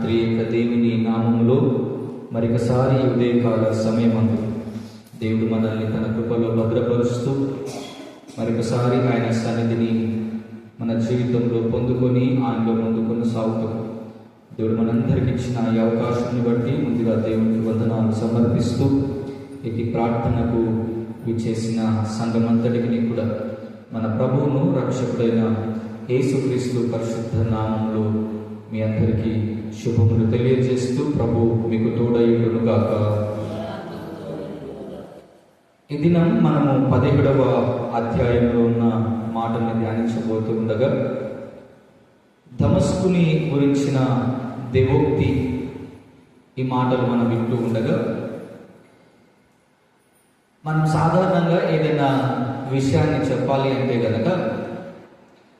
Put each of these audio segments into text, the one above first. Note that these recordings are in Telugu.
త్రియక దేవుని నామములో మరొకసారి ఉదయకాల సమయమందు దేవుడు మనల్ని తన కృపలో భద్రపరుస్తూ మరొకసారి ఆయన సన్నిధిని మన జీవితంలో పొందుకొని ఆయనలో ముందు కొనసాగుతూ దేవుడు మనందరికి ఇచ్చిన ఈ అవకాశాన్ని బట్టి ముందుగా దేవునికి వందనాలు సమర్పిస్తూ ఇది ప్రార్థనకు విచ్చేసిన సంఘమంతటికి కూడా మన ప్రభువును రక్షకుడైన యేసుక్రీస్తు పరిశుద్ధ నామంలో మీ అందరికీ శుభమును తెలియజేస్తూ ప్రభు మీకు తోడయుడును గాక. ఈ దినం మనము పదిహేడవ అధ్యాయంలో ఉన్న మాటను ధ్యానించబోతూ ఉండగా ధమస్కుని గురించిన దేవోక్తి ఈ మాటలు మనం వింటూ ఉండగా మనం సాధారణంగా ఏదైనా విషయాన్ని చెప్పాలి అంటే కనుక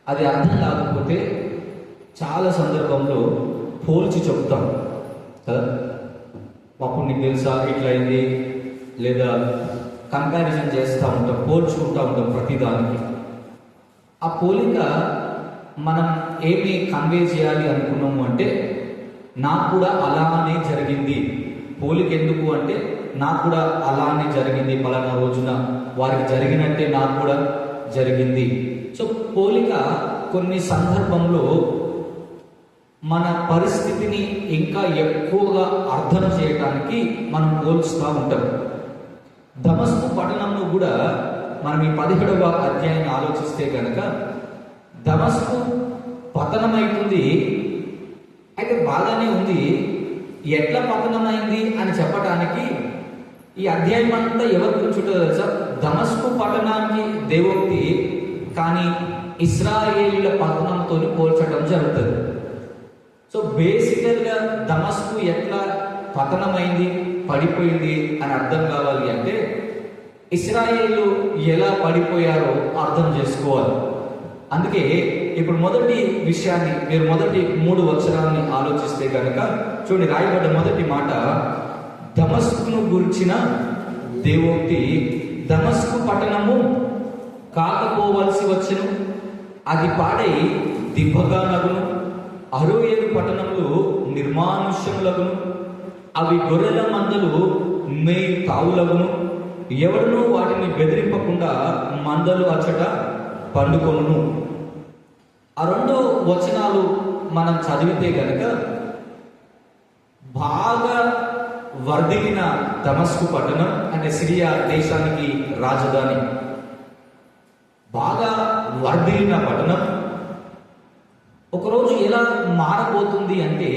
అది అర్థం కాకపోతే చాలా సందర్భంలో పోల్చి చెప్తాం. కదా? అప్పుడు నీకు తెలుసా ఇట్లా అయింది? లేదా కంపారిజన్ చేస్తూ ఉంటాం పోల్చుకుంటూ ఉంటాం ప్రతిదానికి. ఆ పోలిక మనం ఏమి కన్వే చేయాలి అనుకున్నాము అంటే నాకు కూడా అలానే జరిగింది. పోలిక ఎందుకు అంటే నాకు కూడా అలానే జరిగింది పలానా రోజున. వారికి జరిగినట్టే నాకు కూడా జరిగింది. సో పోలిక కొన్ని సందర్భంలో మన పరిస్థితిని ఇంకా ఎక్కువగా అర్థం చేయడానికి మనం పోల్చుతూ ఉంటాం. దమస్కు పట్టణంలో కూడా మనం ఈ పదిహేడవ అధ్యాయాన్ని ఆలోచిస్తే కనుక దమస్కు పతనమైతుంది అయితే బాగానే ఉంది. ఎట్లా పతనమైంది అని చెప్పడానికి ఈ అధ్యాయం అంతా ఎవరు కూర్చుంటుందో సార్ తెలుసా? దమస్కు పట్టణానికి దేవోక్తి కానీ ఇస్రాయేలీల పతనంతో పోల్చడం జరుగుతుంది. సో బేసికల్గా దమస్కు ఎట్లా పతనమైంది పడిపోయింది అని అర్థం కావాలి అంటే ఇస్రాయేళ్ళు ఎలా పడిపోయారో అర్థం చేసుకోవాలి. అందుకే ఇప్పుడు మొదటి విషయాన్ని మీరు మొదటి మూడు వచనాన్ని ఆలోచిస్తే కనుక చూడండి రాయబడ్డ మొదటి మాట దమస్కును గురించిన దేవోక్తి దమస్కు పట్టణము కాకపోవలసి వచ్చను. అది పాడై దిబ్బగా నగును అరోయేరు పట్టణములు నిర్మానుష్యములగును. అవి గొర్రెల మందలు మే తావులగును. ఎవరినూ వాటిని బెదిరింపకుండా మందలు అచ్చట పండుకొను ఆ రెండు వచనాలు మనం చదివితే గనక బాగా వర్ధిల్లిన దమస్కు పట్టణం అంటే సిరియా దేశానికి రాజధాని. బాగా వర్ధిల్లిన పట్టణం. ఒకరోజు ఎలా మారబోతుంది అంటే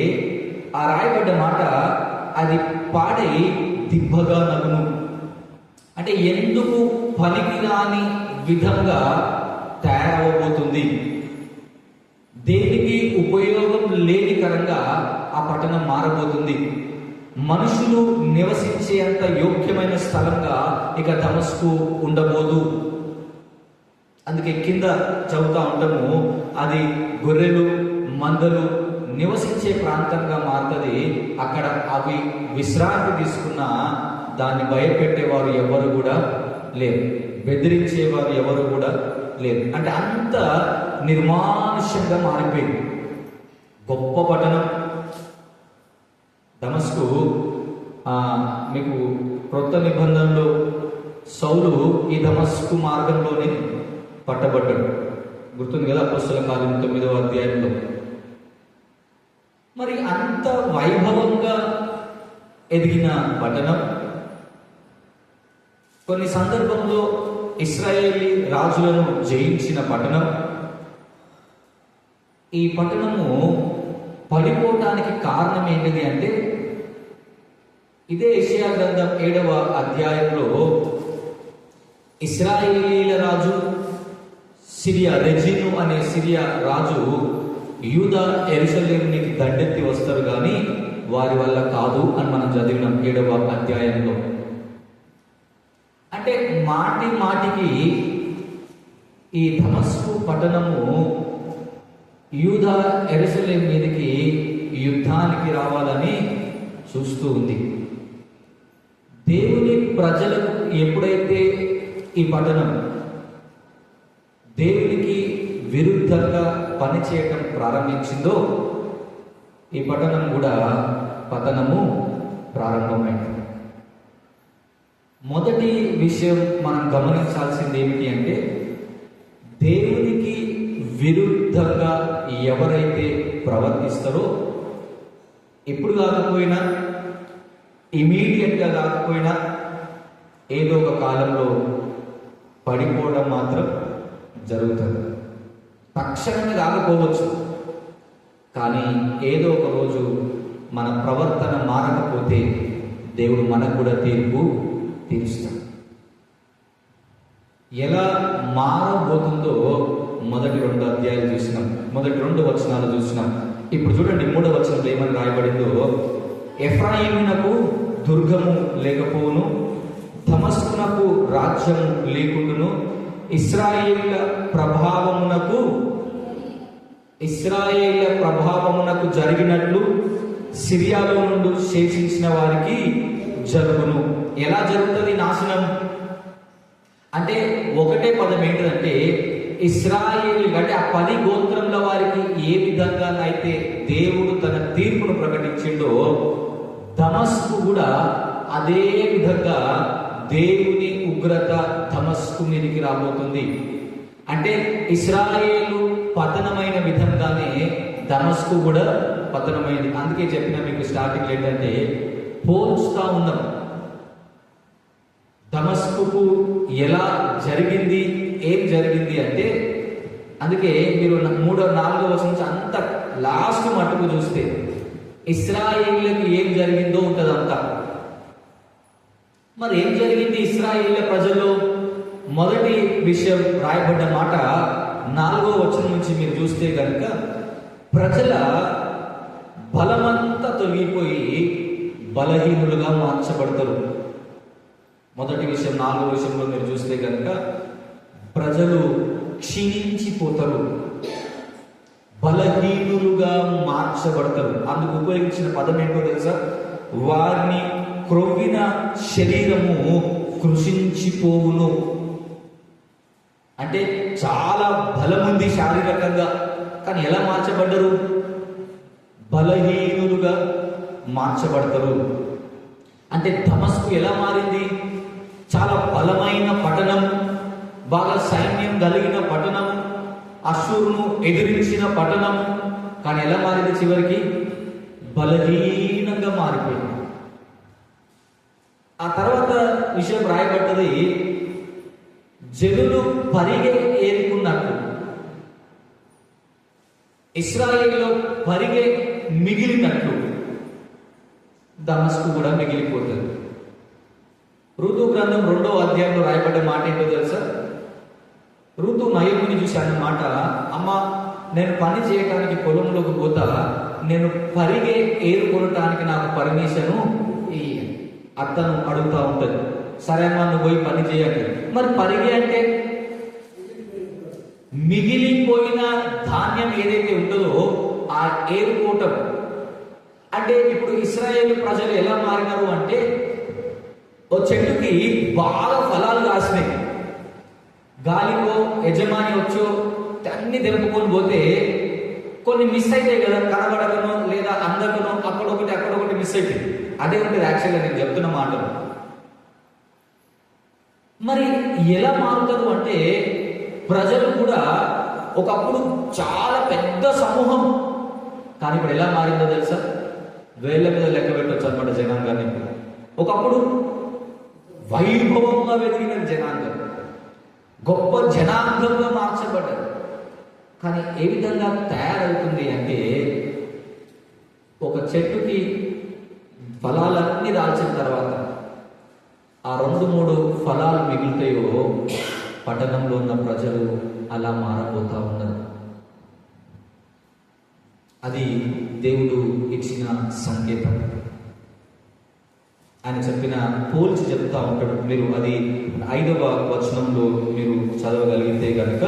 ఆ రాయబడ్డ మాట అది పాడై దిబ్బగా నగును. అంటే ఎందుకు పనికిరాని విధంగా తయారవబోతుంది? దేనికి ఉపయోగం లేని కరంగా ఆ పట్టణం మారబోతుంది. మనుషులు నివసించేంత యోగ్యమైన స్థలంగా ఇక దమస్కు ఉండబోదు. అందుకే కింద చదువుతా ఉంటాము. అది గొర్రెలు మందలు నివసించే ప్రాంతంగా మారుతుంది. అక్కడ అవి విశ్రాంతి తీసుకున్న దాన్ని భయపెట్టేవారు ఎవరు కూడా లేరు. బెదిరించేవారు ఎవరు కూడా లేరు. అంటే అంత నిర్మానుష్యంగా మారిపోయింది. గొప్ప పట్టణం. దమస్కు మీకు క్రొత్త నిబంధనలో సౌలు ఈ దమస్కు మార్గంలోనే పట్టబడ్డాడు. గుర్తుంది కదా అపస్తుల కాలం తొమ్మిదవ అధ్యాయంలో. మరి అంత వైభవంగా ఎదిగిన పట్టణం? కొన్ని సందర్భంలో ఇస్రాయేలీ రాజులను జయించిన పట్టణం. ఈ పట్టణము పడిపోవటానికి కారణం ఏంటిది అంటే ఇదే ఏషియా గ్రంథం ఏడవ అధ్యాయంలో ఇస్రాయేలీల రాజు సిరియా రెజీను అనే సిరియా రాజు యూదా ఎరుసలేమునికి దండెత్తి వస్తారు కానీ వారి వల్ల కాదు అని మనం చదివినాం ఏడవ అధ్యాయంలో. అంటే మాటి మాటికి ఈ ధమస్సు పట్టణము యూదా ఎరుసలేం మీదకి యుద్ధానికి రావాలని చూస్తూ ఉంది. దేవుని ప్రజలకు ఎప్పుడైతే ఈ పట్టణం దేవునికి విరుద్ధంగా పనిచేయటం ప్రారంభించిందో ఈ పట్టణం కూడా పతనము ప్రారంభమైంది. మొదటి విషయం మనం గమనించాల్సింది ఏమిటి అంటే దేవునికి విరుద్ధంగా ఎవరైతే ప్రవర్తిస్తారో ఇప్పుడు కాకపోయినా ఇమీడియట్గా కాకపోయినా ఏదో ఒక కాలంలో పడిపోవడం మాత్రం జరుగుతుంది. తక్షణమే రాకపోవచ్చు కానీ ఏదో ఒక రోజు మన ప్రవర్తన మారకపోతే దేవుడు మనకు కూడా తీర్పు తీరుస్తాడు. ఎలా మారబోతుందో మొదటి రెండు అధ్యాయాలు చూసినాం. మొదటి రెండు వచనాలు చూసినాం. ఇప్పుడు చూడండి మూడో వచనంలో ఏమని రాయబడిందో? ఎఫ్రాయిమునకు దుర్గము లేకపోవును ధమస్కునకు రాజ్యము లేకుండును ఇస్రాయేళ్ళ ప్రభావమునకు ఇస్రాయేళ్ళ ప్రభావమునకు జరిగినట్లు సిరియాలో నుండి శేషించిన వారికి జరుగును. ఎలా జరుగుతుంది నాశనం? అంటే ఒకటే పదం ఏంటంటే ఇస్రాయేల్ అంటే ఆ పది గోత్రముల వారికి ఏ విధంగా అయితే దేవుడు తన తీర్పును ప్రకటించిండో దమస్కు కూడా అదే విధంగా దేవుని ఉగ్రత తమస్కు మీదకి రాబోతుంది. అంటే ఇస్రాయేలు పతనమైన విధంగానే దమస్కు కూడా పతనమైంది. అందుకే చెప్పిన మీకు స్టార్టింగ్ ఏంటంటే పోల్స్తా ఉన్నాం. దమస్కుకు ఎలా జరిగింది ఏం జరిగింది అంటే అందుకే మీరు మూడో నాలుగో వర్షం నుంచి అంత లాస్ట్ మట్టుకు చూస్తే ఇస్రాయేళ్ళకు ఏం జరిగిందో ఉంటుంది అంతా మరి ఏం జరిగింది ఇస్రాయేళ్ళ ప్రజల్లో? మొదటి విషయం రాయబడ్డ మాట నాలుగో వచనం నుంచి మీరు చూస్తే కనుక ప్రజల బలమంతా తొలగిపోయి బలహీనులుగా మార్చబడతారు. మొదటి విషయం నాలుగో విషయంలో మీరు చూస్తే కనుక ప్రజలు క్షీణించిపోతారు. బలహీనులుగా మార్చబడతారు. అందుకు ఉపయోగించిన పదం ఏంటో తెలుసా? వారిని క్రొవ్విన శరీరము కృషించిపోవును. అంటే చాలా బలం ఉంది శారీరకంగా. కానీ ఎలా మార్చబడ్డరు? బలహీనులుగా మార్చబడతారు. అంటే దమస్కు ఎలా మారింది? చాలా బలమైన పట్టణం బాగా సైన్యం కలిగిన పట్టణం అశూరును ఎదిరించిన పట్టణం కానీ ఎలా మారింది చివరికి? బలహీనంగా మారిపోయింది. ఆ తర్వాత విషయం రాయబడ్డది జనులు పరిగె ఏరుకున్నట్టు ఇస్రాయేల్లో పరిగె మిగిలినట్లు. దమస్కు కూడా మిగిలిపోతుంది. ఋతు గ్రంథం రెండో అధ్యాయంలో రాయబడ్డ మాట ఏంటో తెలుసా? ఋతు నయముని చూశాను అన్నమాట అమ్మ నేను పని చేయడానికి పొలంలోకి పోతా. నేను పరిగే ఏరుకొనటానికి నాకు పర్మిషను అత్తను అడుగుతూ ఉంటుంది. సరే అమ్మా నువ్వు పోయి పని చేయాలి మరి పరిగి అంటే? మిగిలిపోయిన ధాన్యం ఏదైతే ఉంటుందో ఆ ఏరుకోవటం అంటే ఇప్పుడు ఇస్రాయేల్ ప్రజలు ఎలా మారినారు అంటే ఓ చెట్టుకి బాగా ఫలాలు కాసినాయి గాలికో యజమాని వచ్చో అన్ని తెలుపుకొని పోతే కొన్ని మిస్ అవుతాయి కదా కనబడకను లేదా అందకనో అక్కడ ఒకటి అక్కడ ఒకటి మిస్ అవుతుంది అదే ఉంటుంది యాక్చువల్గా నేను చెప్తున్న మాటలు. మరి ఎలా మారుతారు అంటే ప్రజలు కూడా ఒకప్పుడు చాలా పెద్ద సమూహం. కానీ ఇప్పుడు ఎలా మారిందో తెలుసా? వేళ్ళ మీద లెక్క పెట్టవచ్చు అనమాట జనాంగాన్ని. ఒకప్పుడు వైభవంగా వెలిగిన జనాంగం. గొప్ప జనాంగంగా మార్చబడ్డారు కానీ ఏ విధంగా తయారవుతుంది అంటే ఒక చెట్టుకి ఫలాలన్నీ దాల్చిన తర్వాత ఆ రెండు మూడు ఫలాలు మిగులుతాయో పట్టణంలో ఉన్న ప్రజలు అలా మారబోతా ఉన్నారు. అది దేవుడు ఇచ్చిన సంకేతం. ఆయన చెప్పిన పోల్చి చెప్తా ఉంటాడు. మీరు అది ఐదవ వచనంలో మీరు చదవగలిగితే కనుక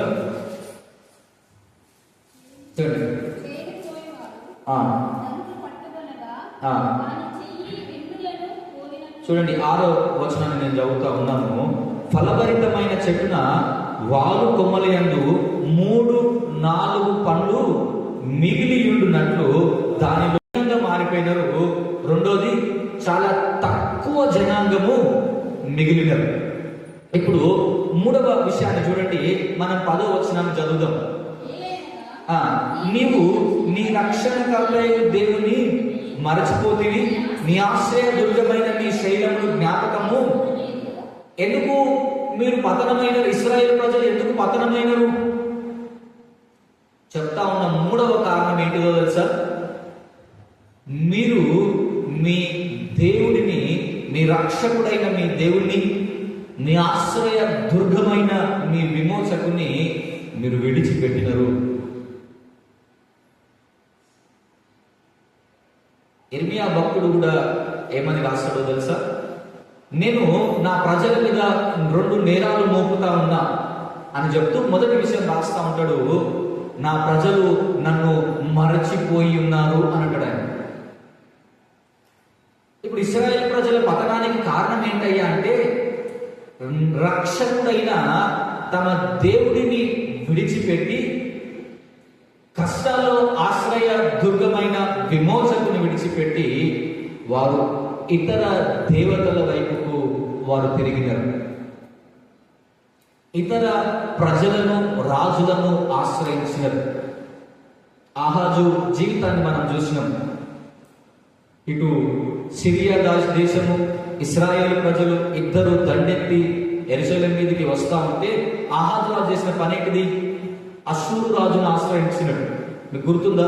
చూడండి చేరిపోయేవారు ఆ, తండ్రి పట్టుదలగా ఆ. వాని చెయ్యి వెన్నులను పోలినట్లు చూడండి ఆరో వచనాన్ని నేను చదువుతా ఉన్నాను. ఫలభరితమైన చెట్టున వాలు కొమ్మలయందు మూడు నాలుగు పండ్లు మిగిలి ఉంటున్నట్లు దాని దానిలో మారిపోయినారు. రెండోది చాలా తక్కువ జనాంగము మిగిలినారు. ఇప్పుడు మూడవ విషయాన్ని చూడండి మనం పదో వచనాన్ని చదువుదాం. నీవు నీ రక్షణకర్త దేవుని మరచిపోతివి. మీ ఆశ్రయ దుర్గమైన మీ శైలమును జ్ఞాపకము. ఎందుకు మీరు పతనమైన ఇస్రాయేల్ ప్రజలు ఎందుకు పతనమైనరు? చెప్తా ఉన్న మూడవ కారణం ఏంటిదో తెలుసా? మీరు మీ దేవుడిని మీ రక్షకుడైన మీ దేవుడిని మీ ఆశ్రయ దుర్గమైన మీ విమోచకుని మీరు విడిచిపెట్టినరు. భక్తుడు కూడా ఏమని రాస్తాడో తెలుసా? నేను నా ప్రజల మీద రెండు నేరాలు మోపుతా ఉన్నా అని చెప్తూ మొదటి విషయం రాస్తా ఉంటాడు. నా ప్రజలు నన్ను మరచిపోయి ఉన్నారు అని అంటాడు ఆయన. ఇప్పుడు ఇస్రాయేల్ ప్రజల పతనానికి కారణం ఏంటయ్యా అంటే రక్షకుడైన తమ దేవుడిని విడిచిపెట్టి కష్టాల్లో ఆశ్రయ దుర్గమైన విమోచకుని విడిచిపెట్టి వారు ఇతర దేవతల వైపుకు వారు తిరిగినారు. ఇతర ప్రజలను రాజులను ఆశ్రయించినారు. ఆహాజు జీవితాన్ని మనం చూసినాం. ఇటు సిరియా దాస్ దేశము ఇస్రాయేల్ ప్రజలు ఇద్దరు దండెత్తి ఎరుసలేం మీదకి వస్తా ఉంటే ఆహాజు చేసిన పని అసూరు రాజును ఆశ్రయించినట్టు. మీకు గుర్తుందా?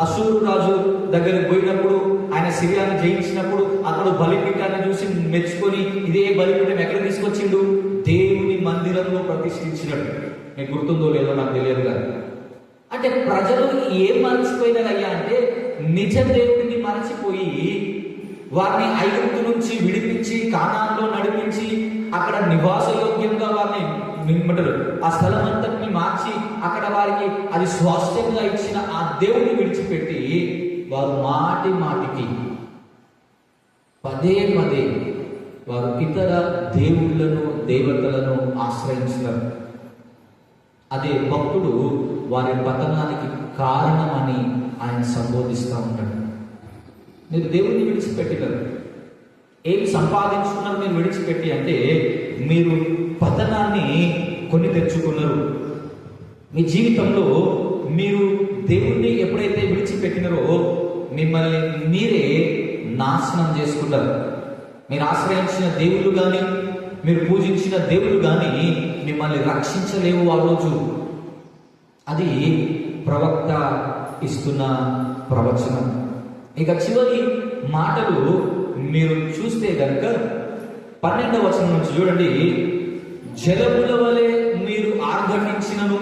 అసూరు రాజు దగ్గరికి పోయినప్పుడు ఆయన సిరియాను జయించినప్పుడు అతడు బలిపీఠాన్ని చూసి మెచ్చుకొని ఇదే బలిపీఠం ఎక్కడ తీసుకొచ్చిండు? దేవుని మందిరంలో ప్రతిష్ఠించినట్టు. మీకు గుర్తుందో లేదో నాకు తెలియదు కానీ. అంటే ప్రజలు ఏం మర్చిపోయినారయ్యా అంటే నిజ దేవుడిని మరచిపోయి వారిని ఐగుప్తు నుంచి విడిపించి కాణాల్లో నడిపించి అక్కడ నివాసయోగ్యంగా వారిని ఏమంటారు ఆ స్థలం అంతటిని మార్చి అక్కడ వారికి అది స్వాస్థ్యంగా ఇచ్చిన ఆ దేవుని విడిచిపెట్టి వారు మాటి మాటికి పదే పదే వారు ఇతర దేవుళ్ళను దేవతలను ఆశ్రయించినారు అదే భక్తుడు వారి పతనానికి కారణమని ఆయన సంబోధిస్తూ ఉంటాడు. మీరు దేవుణ్ణి విడిచిపెట్టినారు. ఏం సంపాదించుకున్నారు మీరు విడిచిపెట్టి అంటే మీరు పతనాన్ని కొని తెచ్చుకున్నారు. మీ జీవితంలో మీరు దేవుణ్ణి ఎప్పుడైతే విడిచిపెట్టినారో మిమ్మల్ని మీరే నాశనం చేసుకున్నారు మీరు ఆశ్రయించిన దేవుళ్ళు కానీ మీరు పూజించిన దేవుళ్ళు కానీ మిమ్మల్ని రక్షించలేవు ఆ రోజు. అది ప్రవక్త ఇస్తున్న ప్రవచనం. ఇక చివరి మాటలు మీరు చూస్తే కనుక పన్నెండవ వచనం నుంచి చూడండి. జలముల వలె మీరు ఆర్ఘటించినను.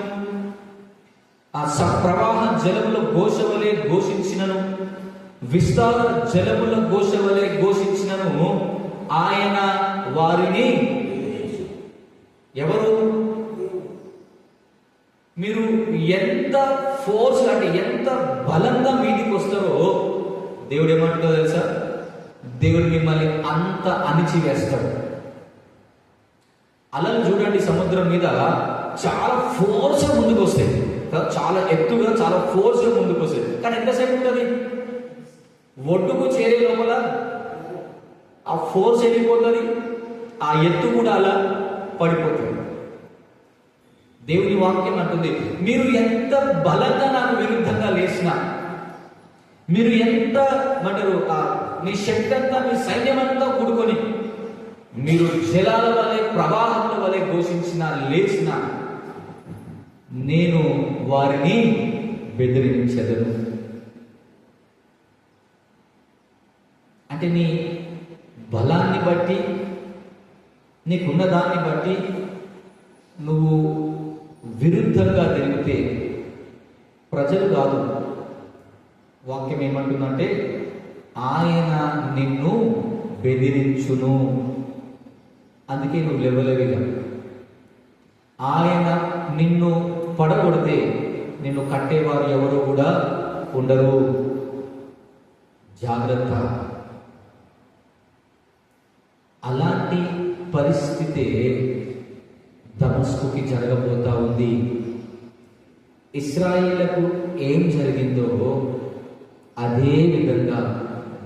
ఆ ప్రవాహ జలముల ఘోష వలె ఘోషించినను. విస్తార జలముల ఘోష వలె ఘోషించినను ఆయన వారిని ఎవరు? మీరు ఎంత ఫోర్స్ అంటే ఎంత బలంగా మీదికి వస్తారో దేవుడు ఏమంటుందో తెలుసా? దేవుడు మిమ్మల్ని అంత అణిచివేస్తాడు. అలలు చూడండి సముద్రం మీద. చాలా ఫోర్స్ ముందుకు వస్తాయి. చాలా ఎత్తుగా చాలా ఫోర్స్ ముందుకు వస్తాయి. కానీ ఎంతసేపు ఉంటుంది? ఒడ్డుకు చేరే లోపల ఆ ఫోర్స్ వెళ్ళిపోతుంది ఆ ఎత్తు కూడా అలా పడిపోతుంది. దేవుని వాక్యం అంటుంది మీరు ఎంత బలంగా నాకు విరుద్ధంగా లేచినా మీరు ఎంత అంటారు మీ శక్తి అంతా మీ సైన్యం అంతా కూడుకొని మీరు జలాల వలె ప్రవాహముల వలె ఘోషించిన లేచిన నేను వారిని బెదిరించదను. అంటే నీ బలాన్ని బట్టి నీకున్న దాన్ని బట్టి నువ్వు విరుద్ధంగా తిరిగితే ప్రజలు కాదు. వాక్యం ఏమంటుందంటే ఆయన నిన్ను బెదిరించును. అందుకే నువ్వు లేవలేవిగా ఆయన నిన్ను పడగొడితే నిన్ను కట్టేవారు ఎవరు కూడా ఉండరు. జాగ్రత్త. అలాంటి పరిస్థితే దమస్కుకి జరగబోతా ఉంది. ఇస్రాయిలకు ఏం జరిగిందో అదే విధంగా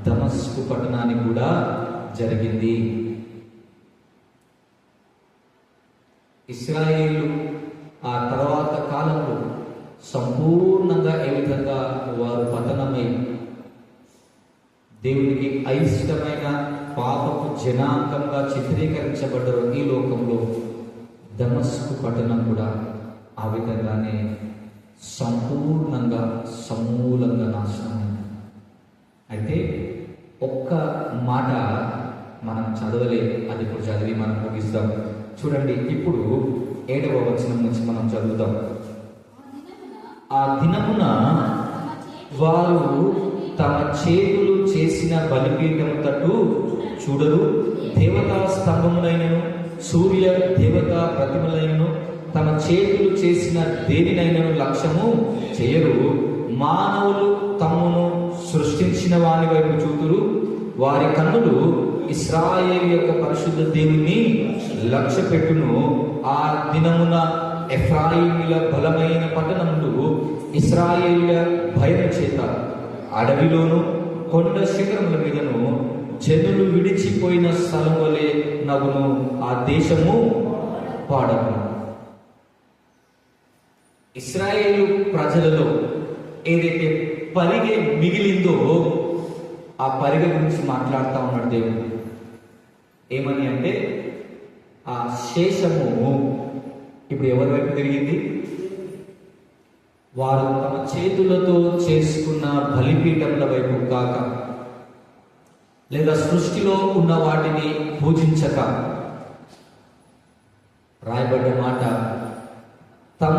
దమస్కు పట్టణానికి కూడా జరిగింది. ఇస్రాయేలు ఆ తర్వాత కాలంలో సంపూర్ణంగా ఏ విధంగా వారు పతనమై దేవునికి అయిష్టమైన పాపపు జనాంగంగా చిత్రీకరించబడ్డరు ఈ లోకంలో దమస్కు పట్టణం కూడా ఆ విధంగానే సంపూర్ణంగా సమూలంగా నాశనమైంది. అయితే ఒక్క మాట మనం చదవలేదు అది ఇప్పుడు చదివి మనం ముగిస్తాం చూడండి ఇప్పుడు ఏడవ వచనం నుంచి మనం చదువుతాం ఆ దినమున వారు తమ చేతులు చేసిన బలిపీఠం తట్టు చూడరు. దేవతా స్తంభములైనను సూర్య దేవతా ప్రతిమలైనను తమ చేతులు చేసిన దేనినైనను లక్ష్యము చేయరు. మానవులు తమను సృష్టించిన వారి వైపు చూతురు. వారి కన్నులు ఇస్రాయేల్ యొక్క పరిశుద్ధ దేవుని లక్ష్య పెట్టును ఆ దినమున ఎఫ్రాయిల బలమైన పట్టణములు ఇస్రాయేలుల భయం చేత అడవిలోను కొండ శిఖరముల మీదను చెదులు విడిచిపోయిన స్థలం వలె నవ్వును ఆ దేశము పాడము ఇస్రాయేలు ప్రజలలో ఏదైతే పరిగె మిగిలిందో ఆ పరిగ గురించి మాట్లాడుతూ ఉన్నాడు దేవుడు. ఏమని అంటే ఆ శేషము ఇప్పుడు ఎవరి వైపు తిరిగింది? వారు తమ చేతులతో చేసుకున్న బలిపీఠముల వైపు కాక లేదా సృష్టిలో ఉన్న వాటిని పూజించక రాయబడ్డ మాట తమ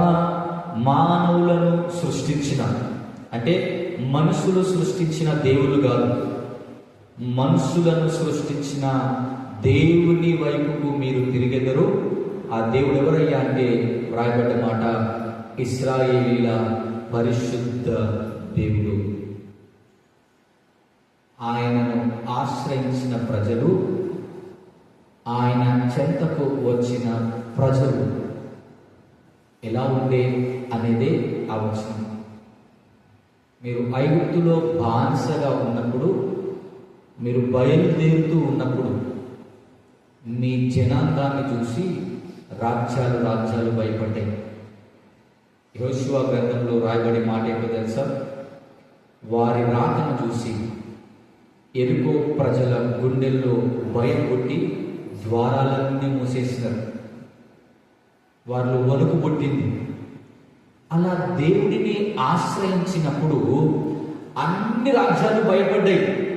మానవులను సృష్టించిన అంటే మనుషులు సృష్టించిన దేవుడు కాదు. మనుషులను సృష్టించిన దేవుని వైపుకు మీరు తిరిగెదరు. ఆ దేవుడు ఎవరయ్యా అంటే వ్రాయబడ్డ మాట ఇస్రాయేలీల పరిశుద్ధ దేవుడు. ఆయనను ఆశ్రయించిన ప్రజలు ఆయన చెంతకు వచ్చిన ప్రజలు ఎలా ఉండే అనేదే ఆ వచనం. మీరు ఐగుప్తులో బానిసగా ఉన్నప్పుడు మీరు బయలుదేరుతూ ఉన్నప్పుడు మీ జనాంగాన్ని చూసి రాజ్యాలు రాజ్యాలు భయపడ్డాయి. యోశువ గ్రంథంలో రాయబడి మాట ఏంటో తెలుసా? వారి రాకను చూసి ఎరుకో ప్రజల గుండెల్లో భయం కొట్టి ద్వారాలన్నీ మూసేసినారు. వారిలో వణుకు పుట్టింది. అలా దేవుడిని ఆశ్రయించినప్పుడు అన్ని రాజ్యాలు భయపడ్డాయి.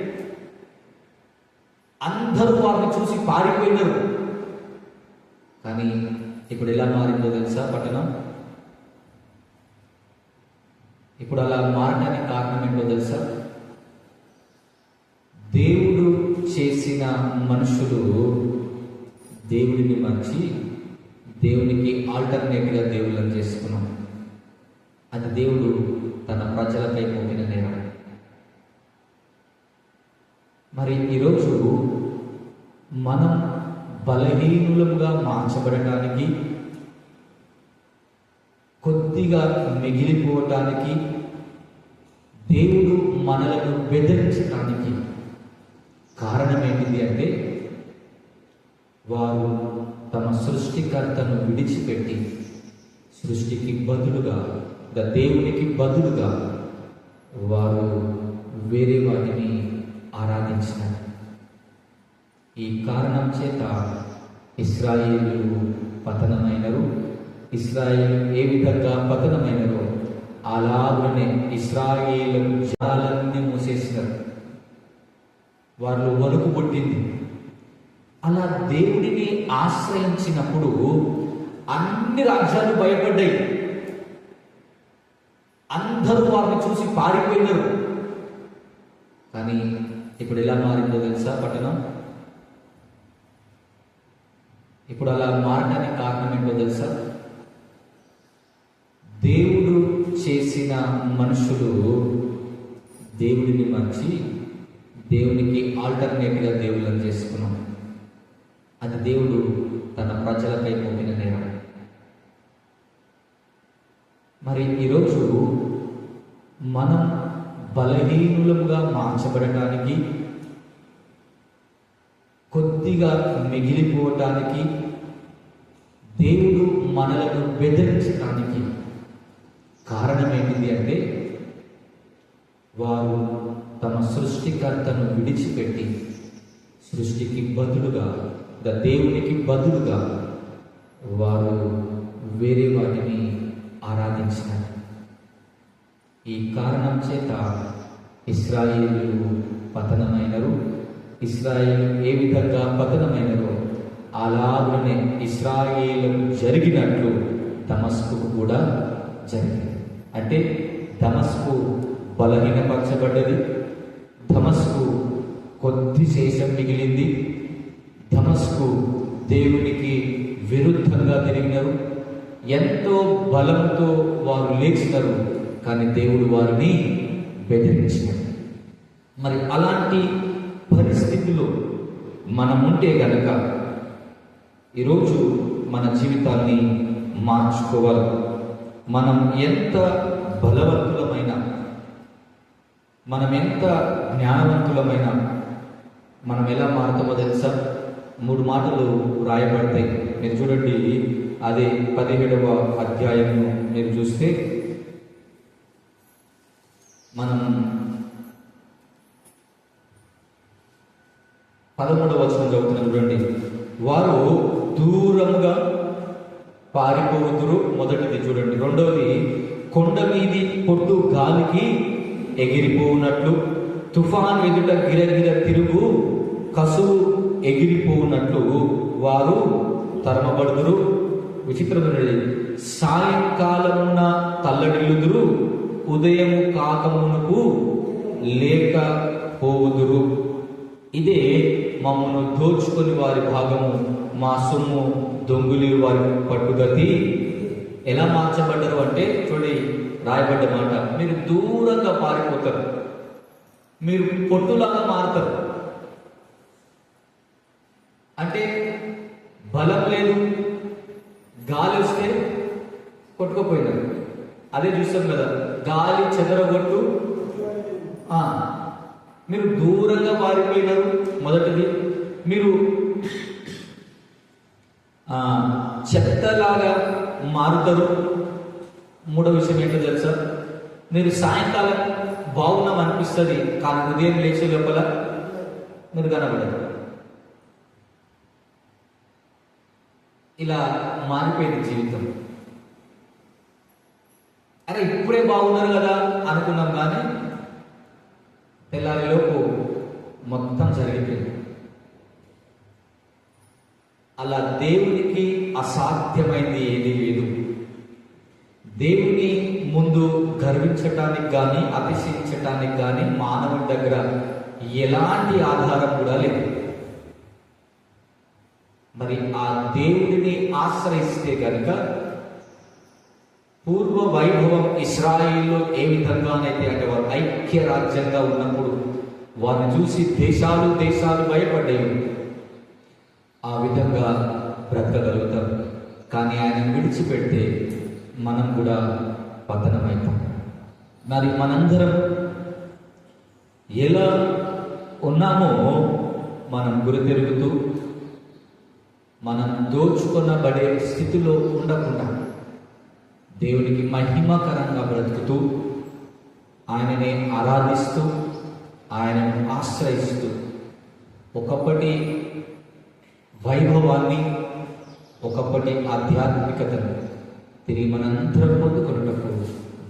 అందరూ వారిని చూసి పారిపోయినారు. కానీ ఇప్పుడు ఎలా మారిందో తెలుసా పట్టణం? ఇప్పుడు అలా మారడానికి కారణం ఏంటో తెలుసా? దేవుడు చేసిన మనుషులు దేవుడిని మర్చి దేవునికి ఆల్టర్నేట్గా దేవుళ్ళని చేసుకున్నాం. అది దేవుడు తన ప్రజలపై మోపిన నేరం. మరి ఈరోజు మనం బలహీనులముగా మార్చబడటానికి కొద్దిగా మిగిలిపోవటానికి దేవుడు మనలను బెదిరించడానికి కారణం ఏంటిది అంటే వారు తమ సృష్టికర్తను విడిచిపెట్టి సృష్టికి బదులుగా దేవునికి బదులుగా వారు వేరే వాటిని ఆరాధించినారు ఈ కారణం చేత ఇస్రాయేలు పతనమైనరు. ఇస్రాయేల్ ఏ విధంగా పతనమైనరో అలాగనే ఇస్రాయేలు జాలన్నీ మూసేసినారు. వాళ్ళు వణుకు పుట్టింది అలా దేవుడిని ఆశ్రయించినప్పుడు అన్ని రాజ్యాలు భయపడ్డాయి. అందరూ వారిని చూసి పారిపోయినారు. కానీ ఇప్పుడు ఎలా మారిందో తెలుసా పట్టణం? ఇప్పుడు అలా మారడానికి కారణం ఏంటో తెలుసా? దేవుడు చేసిన మనుషులు దేవుడిని మర్చి దేవునికి ఆల్టర్నేట్గా దేవుళ్ళని చేసుకున్నాం. అది దేవుడు తన ప్రజలపై మోపిన నేరం. మరి ఈరోజు మనం బలహీనులముగా మార్చబడటానికి కొద్దిగా మిగిలిపోవటానికి దేవుడు మనలను బెదిరించడానికి కారణం ఏంటిది అంటే వారు తమ సృష్టికర్తను విడిచిపెట్టి సృష్టికి బదులుగా ద దేవునికి బదులుగా వారు వేరే వాటిని ఆరాధించినారు. ఈ కారణం చేత ఇస్రాయేలు పతనమైనరు. ఇస్రాయేల్ ఏ విధంగా పతనమైనదో అలాగనే ఇస్రాయేలకు జరిగినట్లు తమస్కు కూడా జరిగింది. అంటే తమస్కు బలహీనపరచబడ్డది ధమస్కు కొద్ది శేషం మిగిలింది ధమస్కు దేవునికి విరుద్ధంగా తిరిగినారు ఎంతో బలంతో వారు లేచినారు కానీ దేవుడు వారిని బెదిరించినారు మరి అలాంటి పరిస్థితిలో మనం ఉంటే గనక ఈరోజు మన జీవితాన్ని మార్చుకోవాలి. మనం ఎంత బలవంతులమైన మనం ఎంత జ్ఞానవంతులమైన మనం ఎలా మారుతామో తెలుసా? మూడు మాటలు రాయబడతాయి. మీరు చూడండి అదే పదిహేడవ అధ్యాయం మీరు చూస్తే మనం పదమూడవ వచనం చదువుతున్నాను చూడండి. వారు దూరంగా పారిపోతురు మొదటిది చూడండి. రెండవది కొండ మీది పొట్టు గాలికి ఎగిరిపోవునట్లు తుఫాన్ ఎదుట గిరగిర తిరుగు కసువు ఎగిరిపోవునట్లు వారు తరమబడుదురు. విచిత్రమైనది సాయంకాలమున తల్లడిల్లుదురు ఉదయము కాకమునకు లేక పోవుదురు. ఇదే మమ్మను దోచుకొని వారి భాగము మా సొమ్ము దొంగులి వారి పట్టుగతి. ఎలా మార్చబడ్డారు అంటే చూడండి రాయబడ్డ మాట. మీరు దూరంగా పారిపోతారు. మీరు పొట్టులాగా మారుతారు. అంటే బలం లేదు గాలి వస్తే కొట్టుకుపోయినారు. అదే చూస్తాం కదా గాలి చెదరగొట్టు ఆ, మీరు దూరంగా పారిపోయినారు మొదటిది. మీరు చెత్తలాగా మారుతారు. మూడో విషయం ఏంటో తెలుసా? మీరు సాయంకాలం బాగున్నాం అనిపిస్తుంది కానీ ఉదయం లేచే లోపల మీరు కనబడరు. ఇలా మారిపోయింది జీవితం. అరే ఇప్పుడే బాగున్నారు కదా అనుకున్నాం కానీ తెల్లారిలోపు మొత్తం జరిగిపోయింది. అలా దేవునికి అసాధ్యమైంది ఏది లేదు. దేవుని ముందు గర్వించటానికి కానీ అతిశయించటానికి కానీ మానవుడి దగ్గర ఎలాంటి ఆధారం కూడా లేదు. మరి ఆ దేవుడిని ఆశ్రయిస్తే కనుక పూర్వ వైభవం ఇస్రాయిల్లో ఏ విధంగానైతే అంటే వారు ఐక్య రాజ్యంగా ఉన్నప్పుడు వారిని చూసి దేశాలు దేశాలు భయపడ్డాయి. ఆ విధంగా బ్రతకగలుగుతాం కానీ ఆయన విడిచిపెడితే మనం కూడా పతనమవుతాం మరి మనందరం ఎలా ఉన్నామో మనం గురితెరుగుతూ మనం దోచుకొనబడే స్థితిలో ఉండకుండా దేవునికి మహిమకరంగా బ్రతుకుతూ ఆయనని ఆరాధిస్తూ ఆయనను ఆశ్రయిస్తూ ఒకప్పటి వైభవాన్ని ఒకప్పటి ఆధ్యాత్మికతను తిరిగి మనందరం పొందుకున్నటప్పుడు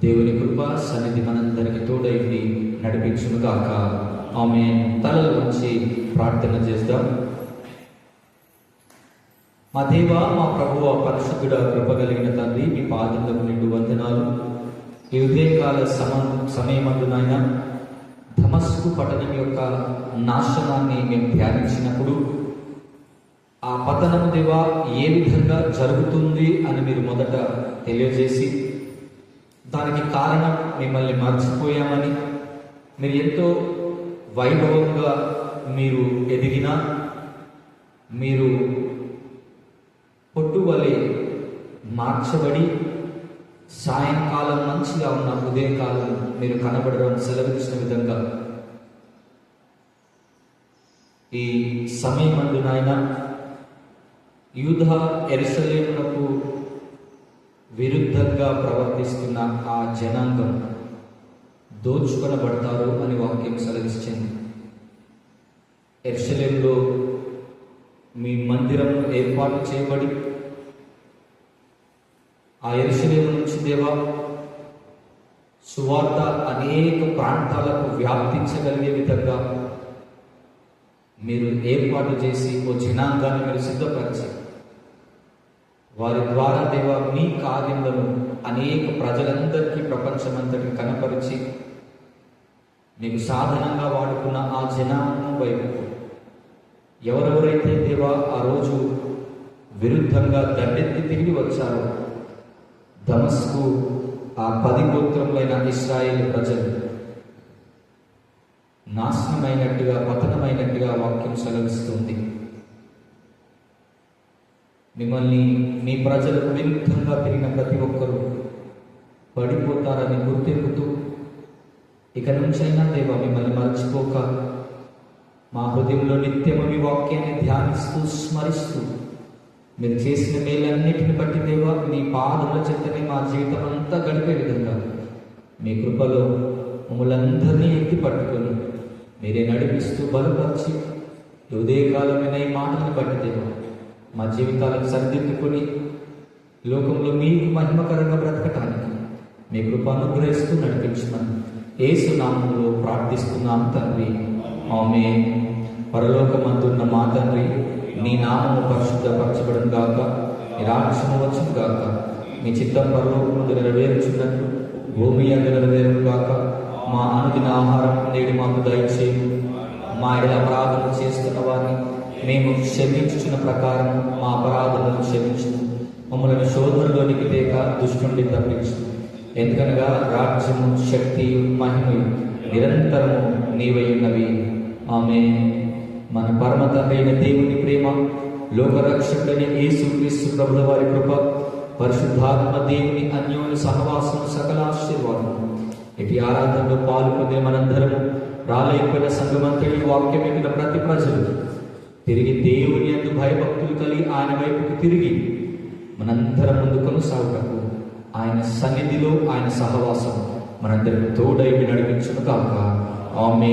దేవుని కృప సన్నిధి మనందరికి తోడైంది నడిపించును కాక ఆమె తలలు ఉంచి ప్రార్థన చేద్దాం. మా దేవ మా ప్రభువ పరిశుద్ధుడ కృప కలిగిన తండ్రి మీ పాదములకు నిండు వందనాలు. ఈ ఉదయకాల సమ సమయమందునైనా ధమస్కు పట్టణం యొక్క నాశనాన్ని మేము ధ్యానించినప్పుడు ఆ పతనము దేవ ఏ విధంగా జరుగుతుంది అని మీరు మొదట తెలియజేసి దానికి కారణం మిమ్మల్ని మర్చిపోయామని మీరు ఎంతో వైభవంగా మీరు ఎదిగినా మీరు పొట్టువలే మార్చబడి సాయంకాలం మంచిగా ఉన్న ఉదయకాలం మీరు కనబడడం సెలవిచ్చిన విధంగా. ఈ సమయం అందునాయన యూధ ఎరుసలేమునకు విరుద్ధంగా ప్రవర్తిస్తున్న ఆ జనాంగం దోచుకొనబడతారు అని వాక్యం సెలవిస్తుంది ఎరుసలేంలో మీ మందిరం ఏర్పాటు చేయబడి ఆ ఎరుసలేము నుంచి దేవా సువార్త అనేక ప్రాంతాలకు వ్యాప్తించగలిగే విధంగా మీరు ఏర్పాటు చేసి ఓ జనాంగాన్ని మీరు సిద్ధపరిచి వారి ద్వారా దేవ మీ కార్యములను అనేక ప్రజలందరికీ ప్రపంచమంతటి కనపరిచి మీకు సాధనంగా వాడుకున్న ఆ జనాంగం వైపు ఎవరెవరైతే దేవా ఆ రోజు విరుద్ధంగా దండెత్తి తిరిగి వచ్చారో దమస్కు ఆ పది గోత్రములైన ఇస్రాయేల్ ప్రజలు నాశనమైనట్టుగా పతనమైనట్టుగా వాక్యం సెలవిస్తుంది. మిమ్మల్ని మీ ప్రజలకు విరుద్ధంగా తిరిగిన ప్రతి ఒక్కరూ పడిపోతారని గుర్తింపుతూ ఇక నుంచైనా దేవా మిమ్మల్ని మర్చిపోక మా హృదయంలో నిత్యము మీ వాక్యాన్ని ధ్యానిస్తూ స్మరిస్తూ మీరు చేసిన మేలన్నిటిని బట్టి దేవా మీ పాదముల చెంతని మా జీవితం అంతా గడిపే విధంగా మీ కృపలో మమ్మల్ందరినీ ఎత్తి పట్టుకొని మీరే నడిపిస్తూ బలపరిచి హృదయకాలమైన ఈ మాటలు బట్టి దేవా మా జీవితాలను సరిదిద్దుకొని లోకంలో మీకు మహిమకరంగా బ్రతకటానికి మీ కృప అనుగ్రహిస్తూ నడిపించమని ఏసునామంలో ప్రార్థిస్తున్నాం తండ్రి. ఆమె పరలోకమందున్న మా తండ్రి నీ నామము పరిశుద్ధపరచబడం గాక నీ రాక్షము వచ్చును గాక నీ చిత్తం పరలోకముందు నెరవేర్చున్నట్లు భూమి అందు నెరవేరును గాక మా అనుదిన ఆహారం నేడు మాకు దయచేయు. మా ఎడల అపరాధము చేస్తున్న వారిని మేము క్షమించుచున్న ప్రకారం మా అపరాధములను క్షమించు మమ్మల్ని శోధనలోనికి లేక దుష్టుండి తప్పించు ఎందుకనగా రాజ్యము శక్తి మహిమయు నిరంతరము నీవై ఉన్నవి. ఆమె మన పరమ తండ్రి అయిన దేవుని ప్రేమ లోకరక్షకుడైన యేసు క్రీస్తు ప్రభుల వారి కృప పరిశుద్ధాత్మ దేవుని అన్యోన్య సహవాసం సకల ఆశీర్వాదం. ఇటు ఆరాధనలో పాల్గొనే మనందరము రాలేకపోయిన సంగమంతటి వాక్యం ఎక్కిన ప్రతి ప్రజలు తిరిగి దేవుని అందు భయభక్తులు కలిగి ఆయన వైపుకు తిరిగి మనందరం ముందు కొనసాగుటకు ఆయన సన్నిధిలో ఆయన సహవాసం మనందరికి తోడైపు నడిపించును కాక ఆమె